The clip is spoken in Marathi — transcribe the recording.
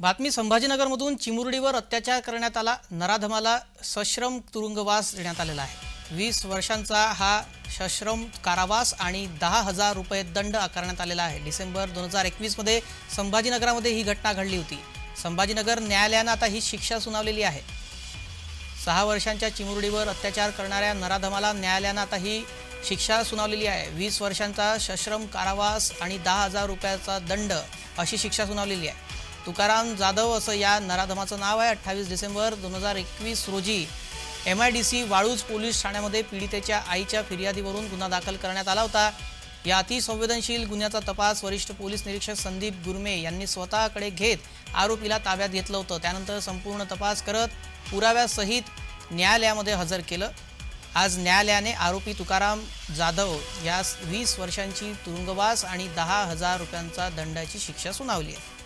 बातमी संभाजीनगरमधून चिमुरडीवर अत्याचार करण्यात आला. नराधमाला सश्रम तुरुंगवास देण्यात आलेला आहे. वीस वर्षांचा हा सश्रम कारावास आणि दहा हजार रुपये दंड आकारण्यात आलेला आहे. डिसेंबर दोन हजार एकवीसमध्ये संभाजीनगरामध्ये ही घटना घडली होती. संभाजीनगर न्यायालयानं आता ही शिक्षा सुनावलेली आहे. सहा वर्षांच्या चिमुरडीवर अत्याचार करणाऱ्या नराधमाला न्यायालयानं आता ही शिक्षा सुनावलेली आहे. वीस वर्षांचा सश्रम कारावास आणि दहा हजार रुपयाचा दंड अशी शिक्षा सुनावलेली आहे. तुकाराम जाधव असं या नराधमाचं नाव आहे. अठ्ठावीस डिसेंबर दोन हजार एकवीस रोजी M I D C Waluj police ठाण्यामध्ये पीडितेच्या आईच्या फिर्यादीवरून गुन्हा दाखल करण्यात आला होता. या अतिसंवेदनशील गुन्ह्याचा तपास वरिष्ठ पोलीस निरीक्षक संदीप गुरमे यांनी स्वतःकडे घेत आरोपीला ताब्यात घेतलं होतं. त्यानंतर संपूर्ण तपास करत पुराव्यासहित न्यायालयामध्ये हजर केलं. आज न्यायालयाने आरोपी तुकाराम जाधव यास वीस वर्षांची तुरुंगवास आणि दहा हजार रुपयांचा दंडाची शिक्षा सुनावली आहे.